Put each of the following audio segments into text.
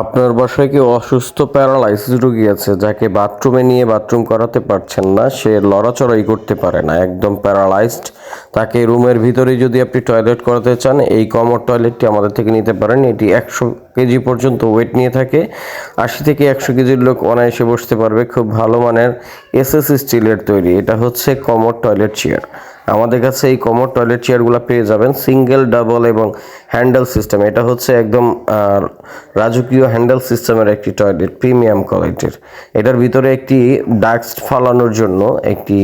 আপনার বাসায় কি অসুস্থ প্যারালাইসিস রোগী আছে, যাকে বাথরুমে নিয়ে বাথরুম করাতে পারছেন না? সে লড়াচড়াই করতে পারে না, একদম প্যারালাইজড তাকে রুমের ভিতরে যদি আপনি টয়লেট করাতে চান, এই কমর টয়লেটটি আমাদের থেকে নিতে পারেন। এটি একশো কেজি পর্যন্ত ওয়েট নিয়ে থাকে। আশি থেকে একশো কেজির লোক অনায়াসে বসতে পারবে। খুব ভালো মানের এসএস স্টিলের তৈরি। এটা হচ্ছে কমর টয়লেট চেয়ার। আমাদের কাছে এই কমর টয়লেট চেয়ারগুলো পেয়ে যাবেন। সিঙ্গেল, ডাবল এবং হ্যান্ডেল সিস্টেম। এটা হচ্ছে একদম রাজকীয় হ্যান্ডেল সিস্টেমের একটি টয়লেট, প্রিমিয়াম কোয়ালিটির। এটার ভিতরে একটি ডাস্ট ফালানোর জন্য একটি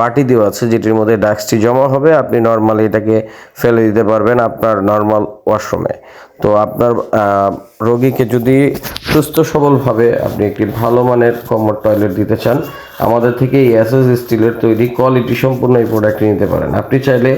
বাটি দেওয়া আছে, যেটির মধ্যে ডাস্টটি জমা হবে। আপনি নর্মালি এটাকে ফেলে দিতে পারবেন আপনার নর্মাল ওয়াশরুমে। তো আপনার রোগীকে যদি সুস্থ সবলভাবে আপনি একটি ভালো মানের কমর টয়লেট দিতে চান, আমাদের থেকে এই এসএস স্টিলের তৈরি কোয়ালিটি সম্পূর্ণ এই প্রোডাক্টটি নিতে পারেন। আপনি চাইলে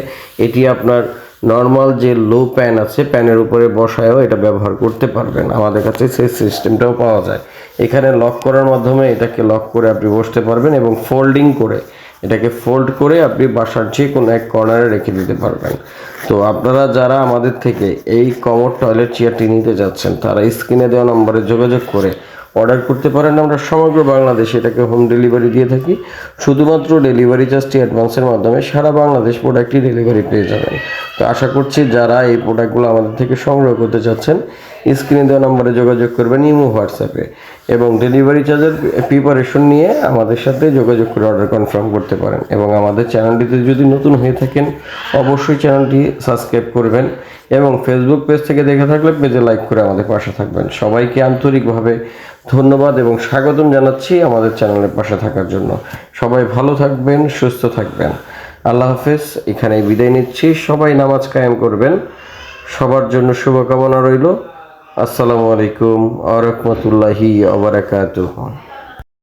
এটি আপনার নর্মাল যে লো প্যান আছে, প্যানের উপরে বসায়ও এটা ব্যবহার করতে পারবেন। আমাদের কাছে সেই সিস্টেমটাও পাওয়া যায়। এখানে লক করার মাধ্যমে এটাকে লক করে আপনি বসতে পারবেন এবং ফোল্ডিং করে এটাকে ফোল্ড করে আপনি বাসার যে কোনো এক কর্নারে রেখে দিতে পারবেন। তো আপনারা যারা আমাদের থেকে এই কমর টয়লেট চেয়ারটি নিতে যাচ্ছেন, তারা স্ক্রিনে দেওয়া নম্বরে যোগাযোগ করে অর্ডার করতে পারেন। আমরা সমগ্র বাংলাদেশে এটাকে হোম ডেলিভারি দিয়ে থাকি। শুধুমাত্র ডেলিভারি চার্জটি অ্যাডভান্সের মাধ্যমে সারা বাংলাদেশ প্রোডাক্টটি ডেলিভারি পেয়ে যাবেন। তো আশা করছি যারা এই প্রোডাক্টগুলো আমাদের থেকে সংগ্রহ করতে চাচ্ছেন স্ক্রিনে দেওয়া নম্বরে যোগাযোগ করবেন ইমো হোয়াটসঅ্যাপে এবং ডেলিভারি চার্জের প্রিপারেশন নিয়ে আমাদের সাথে যোগাযোগ করে অর্ডার কনফার্ম করতে পারেন। এবং আমাদের চ্যানেলটিতে যদি নতুন হয়ে থাকেন, অবশ্যই চ্যানেলটি সাবস্ক্রাইব করবেন এবং ফেসবুক পেজ থেকে দেখে থাকলে পেজে লাইক করে আমাদের পাশে থাকবেন। সবাইকে আন্তরিকভাবে ধন্যবাদ এবং স্বাগতম জানাচ্ছি আমাদের চ্যানেলের পাশে থাকার জন্য। সবাই ভালো থাকবেন, সুস্থ থাকবেন। আল্লাহ হাফেজ এখানে বিদায় নিচ্ছি। সবাই নামাজ কায়েম করবেন। সবার জন্য শুভকামনা রইল। আসসালামু আলাইকুম আ রহমতুল্লাহি আবরাকাতুহ